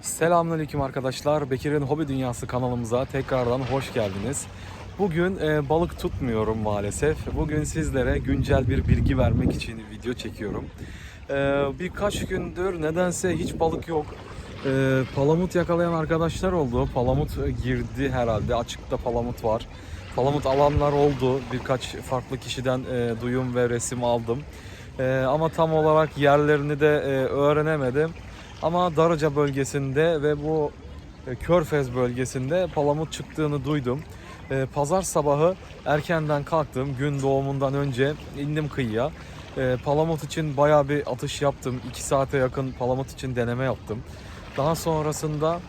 Selamünaleyküm arkadaşlar. Bekir'in Hobi Dünyası kanalımıza tekrardan hoş geldiniz. Bugün e, balık tutmuyorum maalesef. Bugün sizlere güncel bir bilgi vermek için video çekiyorum. E, birkaç gündür nedense hiç balık yok. E, palamut yakalayan arkadaşlar oldu. Palamut e, girdi herhalde. Açıkta palamut var. Palamut alanlar oldu. Birkaç farklı kişiden e, duyum ve resim aldım. E, ama tam olarak yerlerini de e, öğrenemedim. Ama Darıca bölgesinde ve bu e, Körfez bölgesinde palamut çıktığını duydum. E, Pazar sabahı erkenden kalktım. Gün doğumundan önce indim kıyıya. E, Palamut için bayağı bir atış yaptım. 2 saate yakın palamut için deneme yaptım. Daha sonrasında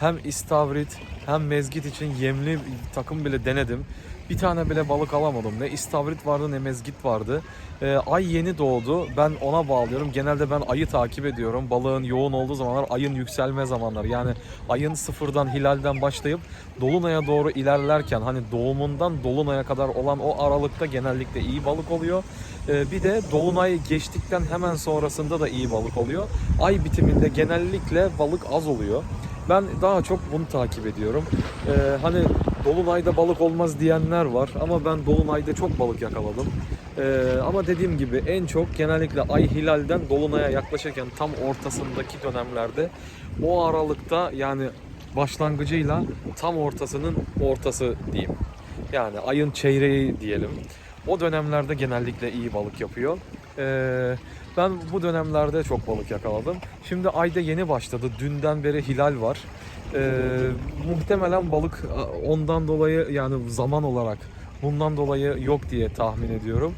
hem istavrit hem mezgit için yemli takım bile denedim. Bir tane bile balık alamadım. Ne istavrit vardı ne mezgit vardı. Ee, ay yeni doğdu. Ben ona bağlıyorum. Genelde ben ayı takip ediyorum. Balığın yoğun olduğu zamanlar ayın yükselme zamanları. Yani ayın sıfırdan hilalden başlayıp dolunaya doğru ilerlerken hani doğumundan dolunaya kadar olan o aralıkta genellikle iyi balık oluyor. Ee, bir de dolunay geçtikten hemen sonrasında da iyi balık oluyor. Ay bitiminde genellikle balık az oluyor. Ben daha çok bunu takip ediyorum. Ee, hani Dolunay'da balık olmaz diyenler var ama ben Dolunay'da çok balık yakaladım. Ee, ama dediğim gibi en çok genellikle ay hilalden Dolunay'a yaklaşırken tam ortasındaki dönemlerde o aralıkta yani başlangıcıyla tam ortasının ortası diyeyim. Yani ayın çeyreği diyelim. O dönemlerde genellikle iyi balık yapıyor. Ee, ben bu dönemlerde çok balık yakaladım. Şimdi ayda yeni başladı. Dünden beri hilal var. Ee, muhtemelen balık ondan dolayı yani zaman olarak bundan dolayı yok diye tahmin ediyorum.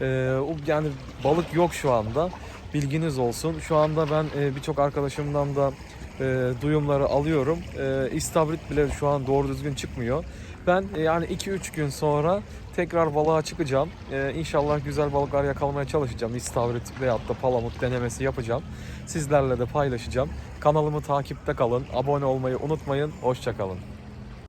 Ee, yani balık yok şu anda. Bilginiz olsun. Şu anda ben e, birçok arkadaşımdan da e, duyumları alıyorum. E, istavrit bile şu an doğru düzgün çıkmıyor. Ben e, yani 2-3 gün sonra tekrar balığa çıkacağım. E, inşallah güzel balıklar yakalamaya çalışacağım. İstavrit veyahut da palamut denemesi yapacağım. Sizlerle de paylaşacağım. Kanalımı takipte kalın. Abone olmayı unutmayın. Hoşçakalın.